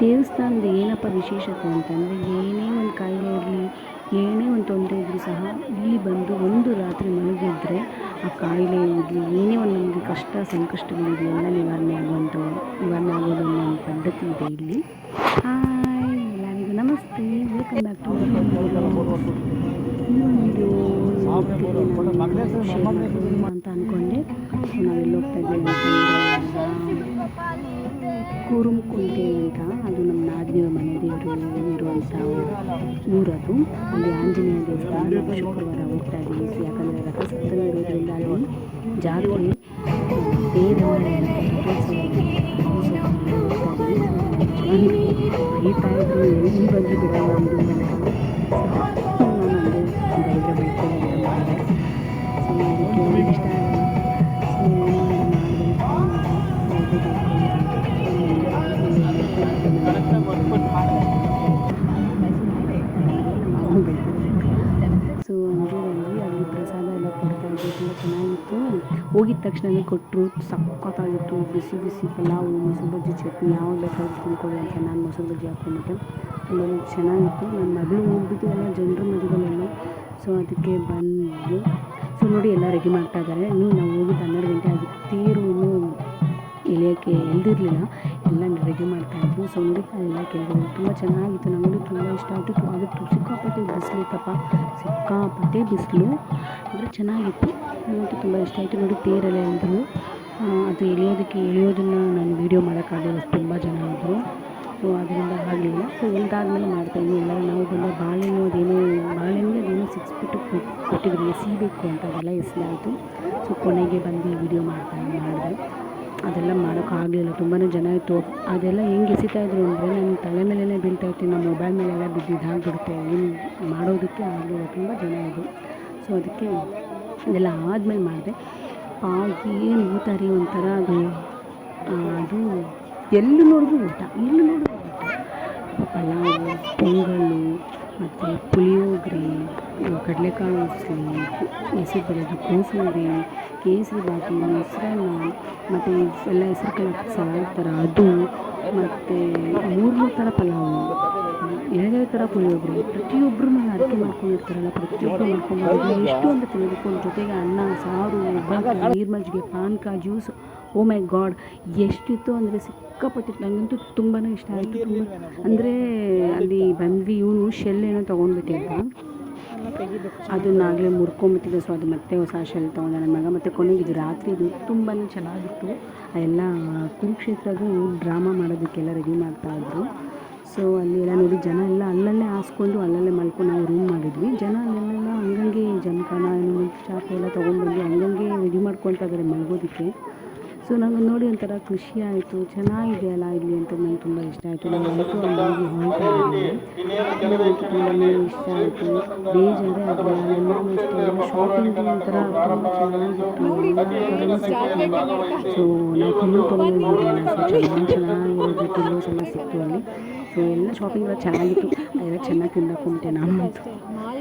ದೇವಸ್ಥಾನದ ಏನಪ್ಪ ವಿಶೇಷತೆ ಅಂತಂದರೆ ಏನೇ ಒಂದು ಕಾಯಿಲೆ ಇರಲಿ, ಏನೇ ಒಂದು ತೊಂದರೆ ಇದ್ದರೂ ಸಹ ಇಲ್ಲಿ ಬಂದು ಒಂದು ರಾತ್ರಿ ಮಲಗಿದ್ರೆ ಆ ಕಾಯಿಲೆ ಇರಲಿ, ಏನೇ ಒಂದು ನಮಗೆ ಕಷ್ಟ ಸಂಕಷ್ಟಗಳಿರಲಿ ಎಲ್ಲ ನಿವಾರಣೆ ಆಗುವಂಥ ನಿವಾರಣೆ ಆಗೋದು ಅನ್ನೋ ಒಂದು ಪದ್ಧತಿ ಇದೆ ಇಲ್ಲಿ. ಎಲ್ಲರಿಗೂ ನಮಸ್ತೆ ವೆಲ್ಕಮ್ ಬ್ಯಾಕ್ ಟು ಈ ಅಂತ ಅಂದ್ಕೊಂಡೆ ನಾವೆಲ್ಲ ಹೋಗ್ತಾ ಇದ್ದೀವಿ. ಅಂತಂದರೆ ಕೂರುಂಕುಂಟೆ ಅಂತ ಅದು ನಮ್ಮ ನಾದಿನಿಯವ್ರ ಮನೆ ದೇವರು ಇರುವಂಥ ಊರದು ಅಲ್ಲಿ ಆಂಜನೇಯ ದೇವಸ್ಥಾನ ನಾವು ಶುಕ್ರವಾರ ಹೋಗ್ತಾ ಇದ್ದೀವಿ ಸೊ ಯಾಕಂದರೆ ರಥಸಪ್ತಮಿ ಇರೋದ್ರಿಂದ ಅಲ್ಲಿ ಜಾತ್ರೆ ಬರೀತಾ ಇದ್ರು ಎಲ್ಲಿ ಬಂದು ಬಿಡಲ್ಲ ಒಂದು ನಾನು ಹೋಗಿದ ತಕ್ಷಣವೇ ಕೊಟ್ಟರು ಸಖತ್ತಾಗಿತ್ತು, ಬಿಸಿ ಬಿಸಿ ಪಲಾವು, ಮೊಸರು ಬಜ್ಜಿ ಚಟ್ನಿ ಯಾವಾಗ ಬೇಕಾದ್ರೂ ತಿನ್ಕೊಳ್ಳಿ ಅಂತ ನಾನು ಮೊಸರು ಬಜ್ಜಿ ಹಾಕ್ಕೊಂಬಿಟ್ಟೆ ತುಂಬ ಚೆನ್ನಾಗಿತ್ತು. ನನ್ನ ಮಗಳು ಹೋಗ್ಬಿಟ್ಟು ಎಲ್ಲ ಜನರ ಮಧ್ಯದಲ್ಲೆಲ್ಲ ಸೊ ಅದಕ್ಕೆ ಬಂದು ಸೊ ನೋಡಿ ಎಲ್ಲ ರೆಡಿ ಮಾಡ್ತಾ ಇದ್ದಾರೆ. ಇನ್ನೂ ನಾವು ಹೋಗಿದ್ದು ಹನ್ನೆರಡು ಗಂಟೆ ಆಗಿತ್ತು ತೀರು ಎಳೆಯೋಕ್ಕೆ ಎಲ್ದಿರಲಿಲ್ಲ ಎಲ್ಲ ರೆಡಿ ಮಾಡ್ತಾಯಿದ್ವಿ ಸೊ ಅದೆಲ್ಲ ಕೇಳಿದ್ರು ತುಂಬ ಚೆನ್ನಾಗಿತ್ತು. ನಮಗೂ ತುಂಬ ಇಷ್ಟ ಆಯಿತು. ಅದು ಸಿಕ್ಕಾಪಟ್ಟೆ ಬಿಸಿಲಿತ್ತಪ್ಪ ಸಿಕ್ಕಾಪಟ್ಟೆ ಬಿಸಿಲು. ಅಂದರೆ ಚೆನ್ನಾಗಿತ್ತು. ನನಗಂತೂ ತುಂಬ ಇಷ್ಟ ಆಯಿತು. ನೋಡಿ, ತೇರೆಲ್ಲ ಎಳೆದ್ರು ಅದು ಎಳೆಯೋದಕ್ಕೆ, ಎಳೆಯೋದನ್ನು ನಾನು ವೀಡಿಯೋ ಮಾಡೋಕ್ಕಾಗಲಿಲ್ಲ. ತುಂಬ ಜನ ಇದ್ದರು ಸೊ ಅದರಿಂದ ಆಗಲಿಲ್ಲ. ಸೊ ಒಂದಾದಮೇಲೆ ಮಾಡ್ತಾಯಿದ್ವಿ ಎಲ್ಲರೂ ನಾವು ಬಂದ ಬಾಳೆಹಣ್ಣು ಅದೇನೋ, ಬಾಳೆಹಣ್ಣಿಗೆ ಅದೇನೋ ಸಿಕ್ಸ್ಬಿಟ್ಟು ಕೊಟ್ಟಿದ್ರು. ಎಸಿಬೇಕು ಅಂತ ಅದೆಲ್ಲ ಎಸಲಾಯಿತು ಸೊ ಕೊನೆಗೆ ಬಂದು ವೀಡಿಯೋ ಮಾಡ್ತಾ, ಮಾಡಿದೆ. ಅದೆಲ್ಲ ಮಾಡೋಕ್ಕಾಗಲಿಲ್ಲ ತುಂಬಾ ಜನ ಇತ್ತು. ಅದೆಲ್ಲ ಹೆಂಗೆ ಎಸಿತಾ ಇದ್ರು ಅಂದರೆ ನನ್ನ ತಲೆ ಮೇಲೇ ಬೀಳ್ತಾ ಇರ್ತೀನಿ. ನಮ್ಮ ಮೊಬೈಲ್ ಮೇಲೆಲ್ಲ ಬಿದ್ದಿದ್ದಾಗ್ಬಿಡುತ್ತೆ ಏನು ಮಾಡೋದಕ್ಕೆ ಆಗಲಿಲ್ಲ. ತುಂಬ ಜನ ಇದ್ದರು ಸೊ ಅದಕ್ಕೆ ಇದೆಲ್ಲ ಆದಮೇಲೆ ಮಾಡಿದೆ. ಆಗಿ ಏನು ಊಟ ರೀ ಒಂಥರ ಅದು ಅದು ಎಲ್ಲಿ ನೋಡಿದ್ರು ಊಟ. ಎಲ್ಲಿ ನೋಡಿದ್ರು ಊಟ. ಪಲಾವು ಪೊಂಗಲ್ಲು ಮತ್ತು ಪುಳಿಯೋಗರೆ ಕಡಲೆಕಾಳು ಉಸ್ಲಿ ಹೆಸರು ಬೇಳೆದು ಕೋಸಂಬರಿ, ಕೇಸರಿ ಬಾತು ಮೊಸರನ್ನ, ಮತ್ತು ಎಲ್ಲ ಹೆಸರು ಕಾಳು ಸಲಾಡ್ ಥರ ಅದು, ಮತ್ತು ಮೂರು ಮೂರು ಥರ ಪಲಾವು, ಎರಡೆರಡು ಥರ ಪುಳಿಯೋಗರೆ. ಪ್ರತಿಯೊಬ್ಬರು ನಾನು ಅಡುಗೆ ಮಾಡ್ಕೊಂಡಿರ್ತಾರಲ್ಲ ಪ್ರತಿಯೊಬ್ಬರು ಮಾಡ್ಕೊಂಡು ಎಷ್ಟು ಅಂತ ತಿಳಿಬೇಕು ಜೊತೆಗೆ ಅನ್ನ, ಸಾರು ನೀರು ಮಜ್ಜಿಗೆ ಪಾನಕ, ಜ್ಯೂಸ್, ಓ ಮೈ ಗಾಡ್, ಎಷ್ಟಿತ್ತು ಅಂದರೆ ಸಿಕ್ಕಾಪಟ್ಟಿತ್ತು ನನಗಂತೂ ತುಂಬಾ ಇಷ್ಟ ಆಯಿತು. ತುಂಬ ಅಂದರೆ ಅಲ್ಲಿ ಬಂದ್ವಿ ಶೆಲ್ ಏನೋ ತೊಗೊಂಡ್ಬಿಟ್ಟಿದ್ದ. ಅದನ್ನಾಗಲೇ ಮುರ್ಕೊಂಡ್ಬಿಟ್ಟಿದ್ದೆ ಸೊ ಅದು ಮತ್ತೆ ಹೊಸ ಶೆಲ್ ತೊಗೊಂಡೆ ನನ್ನ ಮಗ. ಮತ್ತು ಕೊನೆಗೆ ಇದು ರಾತ್ರಿ ಇದು ತುಂಬಾ ಚೆನ್ನಾಗಿತ್ತು. ಎಲ್ಲ ಕುರುಕ್ಷೇತ್ರಗೂ ಡ್ರಾಮಾ ಮಾಡೋದಕ್ಕೆಲ್ಲ ರೆಡಿ ಮಾಡ್ತಾಯಿದ್ರು ಸೊ ಅಲ್ಲಿ ಎಲ್ಲ ನೋಡಿ ಜನ ಎಲ್ಲ ಅಲ್ಲಲ್ಲೇ ಹಾಸ್ಕೊಂಡು ಅಲ್ಲಲ್ಲೇ ಮಲ್ಕೊಂಡು ನಾವು ರೂಮ್ ಮಾಡಿದ್ವಿ. ಜನ ಅಲ್ಲೆಲ್ಲ ಹಂಗಂಗೆ ಜಮಖಾನ ಏನು ಎಲ್ಲ ತೊಗೊಂಡ್ಬಂದು ಹಂಗಂಗೆ ರೆಡಿ ಮಾಡ್ಕೊತಾ ಇದ್ದಾರೆ ಮಲ್ಗೋದಕ್ಕೆ. ಸೊ ನಂಗೆ ನೋಡಿ ಒಂಥರ ಖುಷಿ ಆಯಿತು. ಚೆನ್ನಾಗಿದೆಯಲ್ಲ ಇಲ್ಲಿ ಅಂತ ನಂಗೆ ತುಂಬ ಇಷ್ಟ ಆಯಿತು. ನಾನು ಅಂತೂ ಅಲ್ಲಿ ಹೊರಡ್ತಾ ಇದ್ದೀನಿ. ನನಗಂತೂ ತುಂಬಾ ಇಷ್ಟ ಆಯಿತು. ಬೇಜಾರೇ ಆಗಲಿಲ್ಲ. ಅಷ್ಟೇ ಎಲ್ಲ ಶಾಪಿಂಗ್ ಒಂಥರ ತುಂಬ ಚೆನ್ನಾಗಿತ್ತು. ಸೊ ನಾವು ಕಮ್ಮಿ ತೊಗೊಂಡಿದ್ದೀರಲ್ಲ ಸೊ, ಚೆನ್ನಾಗಿ ಚೆನ್ನಾಗಿರೋದು ಪಿಲ್ಲೋಸ್ ಸಿಕ್ತು ಅಲ್ಲಿ. ಸೊ ಎಲ್ಲ ಶಾಪಿಂಗ್ ಎಲ್ಲ ಚೆನ್ನಾಗಿತ್ತು. ಎಲ್ಲ ಚೆನ್ನಾಗಿ ತಿಂದಾಕೊಂಬಿಟ್ಟೆ ನಾನು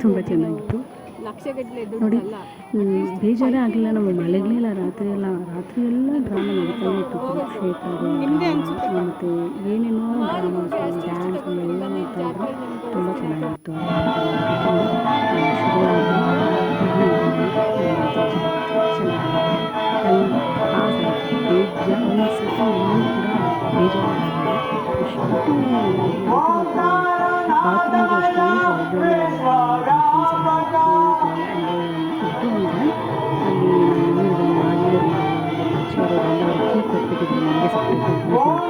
ತುಂಬ ಚೆನ್ನಾಗಿತ್ತು. ನೋಡಿ ಬೇಜಾರೇ ಆಗಲಿಲ್ಲ ನಮ್ಮ ಮಲಗಲಿಲ್ಲ ರಾತ್ರಿ ಎಲ್ಲ ರಾತ್ರಿ ಎಲ್ಲ ಡ್ರಾಮಾ ನಡೀತಾನೆ ಇತ್ತು ಮತ್ತು ಏನೇನೋ ಡ್ರಾಮಾಸ್ ಡ್ಯಾನ್ಸ್ ಎಲ್ಲ ಇದ್ರು ತುಂಬ ಚೆನ್ನಾಗಿತ್ತು ಬಾತ್ರೂಮ್ಗೂ ಎಲ್ಲ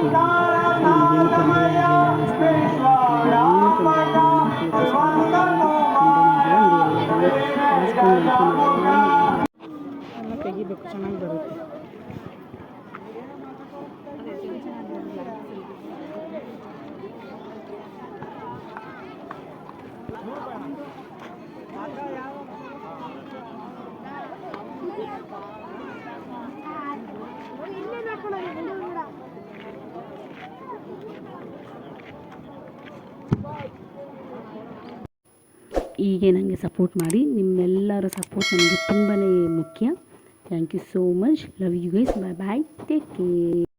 ಹೀಗೆ ನನಗೆ ಸಪೋರ್ಟ್ ಮಾಡಿ, ನಿಮ್ಮೆಲ್ಲರ ಸಪೋರ್ಟ್ ನನಗೆ ತುಂಬಾ ಮುಖ್ಯ. Thank you so much love you guys bye bye take care